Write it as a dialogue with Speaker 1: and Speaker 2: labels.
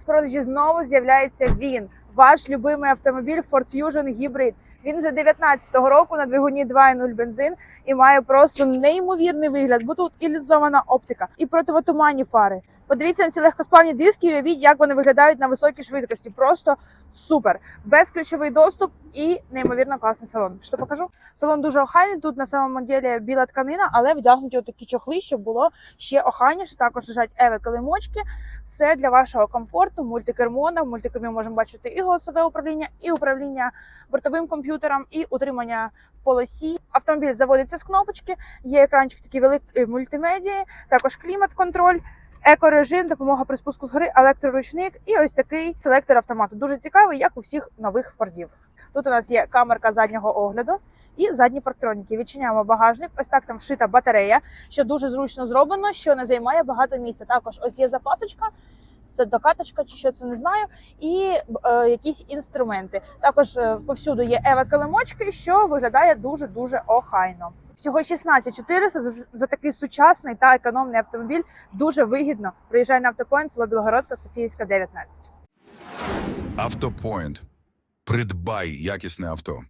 Speaker 1: З знову з'являється він, ваш любимий автомобіль Ford Fusion Hybrid. Він вже 19-го року на двигуні 2.0 бензин і має просто неймовірний вигляд, бо тут ілюзована оптика і противотуманні фари. Подивіться на ці легкосплавні диски і уявіть, як вони виглядають на високій швидкості. Просто супер. Безключовий доступ і неймовірно класний салон. Що покажу? Салон дуже охайний. Тут на самому ділі біла тканина, але вдягнуті отакі чохли, щоб було ще охайніше. Також лежать еви килимочки. Все для вашого комфорту. Мультикермона. В мультикермі можемо бачити і голосове управління, і управління бортовим комп'ютером, і утримання в полосі. Автомобіль заводиться з кнопочки. Є екранчик такий великий мультимедії, також клімат-контроль. Екорежим, допомога при спуску з гори, електроручник і ось такий селектор автомату. Дуже цікавий, як у всіх нових фордів. Тут у нас є камерка заднього огляду і задні парктроніки. Відчиняємо багажник. Ось так там вшита батарея, що дуже зручно зроблено, що не займає багато місця. Також ось є запасочка. Це докаточка чи що це не знаю, і е, якісь інструменти. Також е, повсюду є ева килимочки, що виглядає дуже дуже охайно. Всього 16 400 за, за такий сучасний та економний автомобіль. Дуже вигідно. Приїжджай на автопоінт, село Білогородка, Софіївська, 19.
Speaker 2: Автопоінт. Придбай якісне авто.